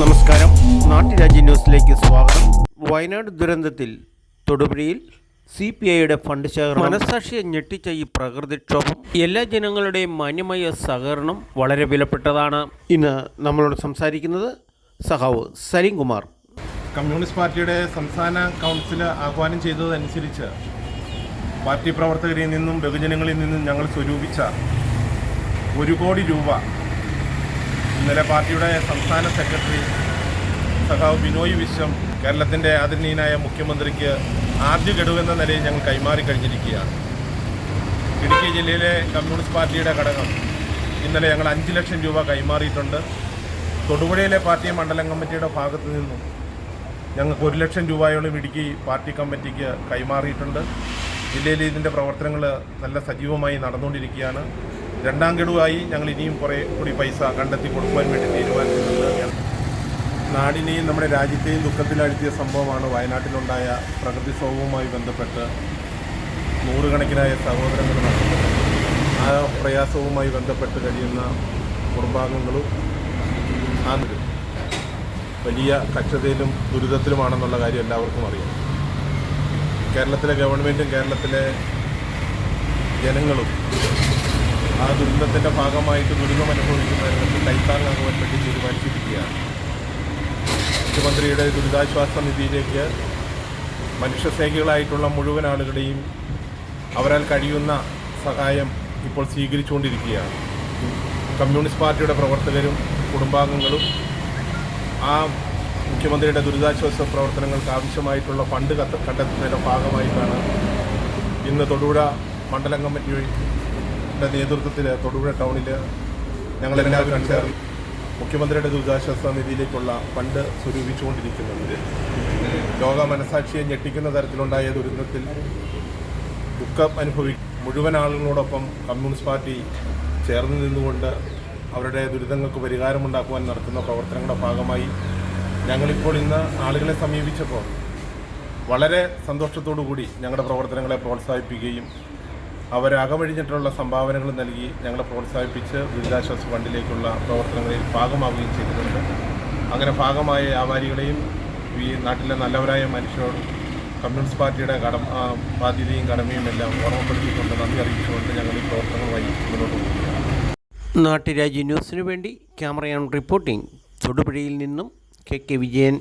നമസ്കാരം. നാട്ടുരാജ്യ ന്യൂസിലേക്ക് സ്വാഗതം. വയനാട് ദുരന്തത്തിൽ തൊടുപുഴയിൽ സി പി ഐയുടെ ഫണ്ട് ശേഖരണം. മനസാക്ഷിയെ ഞെട്ടിച്ച ഈ പ്രകൃതിക്ഷോഭം എല്ലാ ജനങ്ങളുടെയും മാന്യമായ സഹകരണം വളരെ വിലപ്പെട്ടതാണ്. ഇന്ന് നമ്മളോട് സംസാരിക്കുന്നത് സഹാവ് സലീംകുമാർ. കമ്മ്യൂണിസ്റ്റ് പാർട്ടിയുടെ സംസ്ഥാന കൗൺസിൽ ആഹ്വാനം ചെയ്തതനുസരിച്ച് പാർട്ടി പ്രവർത്തകരിൽ നിന്നും ബഹുജനങ്ങളിൽ നിന്നും ഞങ്ങൾ സ്വരൂപിച്ച ഒരു കോടി രൂപ. ഇന്നലെ പാർട്ടിയുടെ സംസ്ഥാന സെക്രട്ടറി സഖാവ് ബിനോയ് വിശ്വം കേരളത്തിന്റെ ആദരണീയനായ മുഖ്യമന്ത്രിക്ക് ആദ്യ ഗഡുവെന്ന നിലയിൽ ഞങ്ങൾ കൈമാറി കഴിഞ്ഞിരിക്കുകയാണ്. ഇടുക്കി ജില്ലയിലെ കമ്മ്യൂണിസ്റ്റ് പാർട്ടിയുടെ ഘടകം ഇന്നലെ ഞങ്ങൾ അഞ്ച് ലക്ഷം രൂപ കൈമാറിയിട്ടുണ്ട്. തൊടുപുഴയിലെ പാർട്ടി മണ്ഡലം കമ്മിറ്റിയുടെ ഭാഗത്തു നിന്നും ഞങ്ങൾക്ക് ഒരു ലക്ഷം രൂപയോളം ഇടുക്കി പാർട്ടി കമ്മിറ്റിക്ക് കൈമാറിയിട്ടുണ്ട്. ജില്ലയിൽ ഇതിന്റെ പ്രവർത്തനങ്ങൾ നല്ല സജീവമായി നടന്നുകൊണ്ടിരിക്കുകയാണ്. രണ്ടാം ഗഡുവായി ഞങ്ങൾ ഇനിയും കുറേ കൂടി പൈസ കണ്ടെത്തി കൊടുക്കുവാൻ വേണ്ടി തീരുമാനിച്ചിട്ടുണ്ട് നാടിനെയും നമ്മുടെ രാജ്യത്തെയും ദുഃഖത്തിലാഴ്ത്തിയ സംഭവമാണ് വയനാട്ടിലുണ്ടായ പ്രകൃതിക്ഷോഭവുമായി ബന്ധപ്പെട്ട് നൂറുകണക്കിനായ സഹോദരങ്ങൾ ആ പ്രയാസവുമായി ബന്ധപ്പെട്ട് കഴിയുന്ന കുടുംബാംഗങ്ങളും ആ വലിയ കഷ്ടതയിലും ദുരിതത്തിലുമാണെന്നുള്ള കാര്യം എല്ലാവർക്കും അറിയാം. കേരളത്തിലെ ഗവൺമെന്റും കേരളത്തിലെ ജനങ്ങളും ആ ദുരന്തത്തിന്റെ ഭാഗമായിട്ട് ദുരിതം അനുഭവിക്കുന്നതിന് കൈത്താങ്ങാകുവാൻ വേണ്ടി തീരുമാനിച്ചിരിക്കുകയാണ്. മുഖ്യമന്ത്രിയുടെ ദുരിതാശ്വാസ നിധിയിലേക്ക് മനുഷ്യസ്നേഹികളായിട്ടുള്ള മുഴുവൻ ആളുകളുടെയും അവരാൽ കഴിയുന്ന സഹായം ഇപ്പോൾ സ്വീകരിച്ചുകൊണ്ടിരിക്കുകയാണ്. കമ്മ്യൂണിസ്റ്റ് പാർട്ടിയുടെ പ്രവർത്തകരും കുടുംബാംഗങ്ങളും ആ മുഖ്യമന്ത്രിയുടെ ദുരിതാശ്വാസ പ്രവർത്തനങ്ങൾക്ക് ആവശ്യമായിട്ടുള്ള ഫണ്ട് കണ്ടെത്തുന്നതിന്റെ ഭാഗമായിട്ടാണ് ഇന്ന് തൊടുപുഴ മണ്ഡലം കമ്മിറ്റിയുടെ നേതൃത്വത്തിൽ തൊടുപുഴ ടൗണിൽ ഞങ്ങളെല്ലാവരും ചേർന്ന് മുഖ്യമന്ത്രിയുടെ ദുരിതാശ്വാസ നിധിയിലേക്കുള്ള ഫണ്ട് സ്വരൂപിച്ചുകൊണ്ടിരിക്കുന്നത് ലോക മനസാക്ഷിയെ ഞെട്ടിക്കുന്ന തരത്തിലുണ്ടായ ദുരിതത്തിൽ ദുഃഖം അനുഭവി മുഴുവൻ ആളുകളോടൊപ്പം കമ്മ്യൂണിസ്റ്റ് പാർട്ടി ചേർന്ന് നിന്നുകൊണ്ട് അവരുടെ ദുരിതങ്ങൾക്ക് പരിഹാരമുണ്ടാക്കുവാൻ നടത്തുന്ന പ്രവർത്തനങ്ങളുടെ ഭാഗമായി ഞങ്ങളിപ്പോൾ ഇന്ന് ആളുകളെ സമീപിച്ചപ്പോൾ വളരെ സന്തോഷത്തോടു കൂടി ഞങ്ങളുടെ പ്രവർത്തനങ്ങളെ പ്രോത്സാഹിപ്പിക്കുകയും അവരകമഴിഞ്ഞിട്ടുള്ള സംഭാവനകൾ നൽകി ഞങ്ങളെ പ്രോത്സാഹിപ്പിച്ച് ദുരിതാശ്വാസ ഫണ്ടിലേക്കുള്ള പ്രവർത്തനങ്ങളിൽ ഭാഗമാവുകയും ചെയ്തിട്ടുണ്ട്. അങ്ങനെ ഭാഗമായ വ്യാപാരികളെയും ഈ നാട്ടിലെ നല്ലവരായ മനുഷ്യരോടും കമ്മ്യൂണിസ്റ്റ് പാർട്ടിയുടെ കടം ബാധ്യതയും കടമയും എല്ലാം ഓർമ്മപ്പെടുത്തിക്കൊണ്ട് നന്ദി അറിയിച്ചുകൊണ്ട് ഞങ്ങൾ ഈ പ്രവർത്തനങ്ങളുമായി മുന്നോട്ട് പോകുകയാണ്. നാട്ടുരാജ്യ ന്യൂസിനു വേണ്ടി ക്യാമറയാണ് റിപ്പോർട്ടിംഗ് തൊടുപുഴയിൽ നിന്നും കെ കെ വിജയൻ.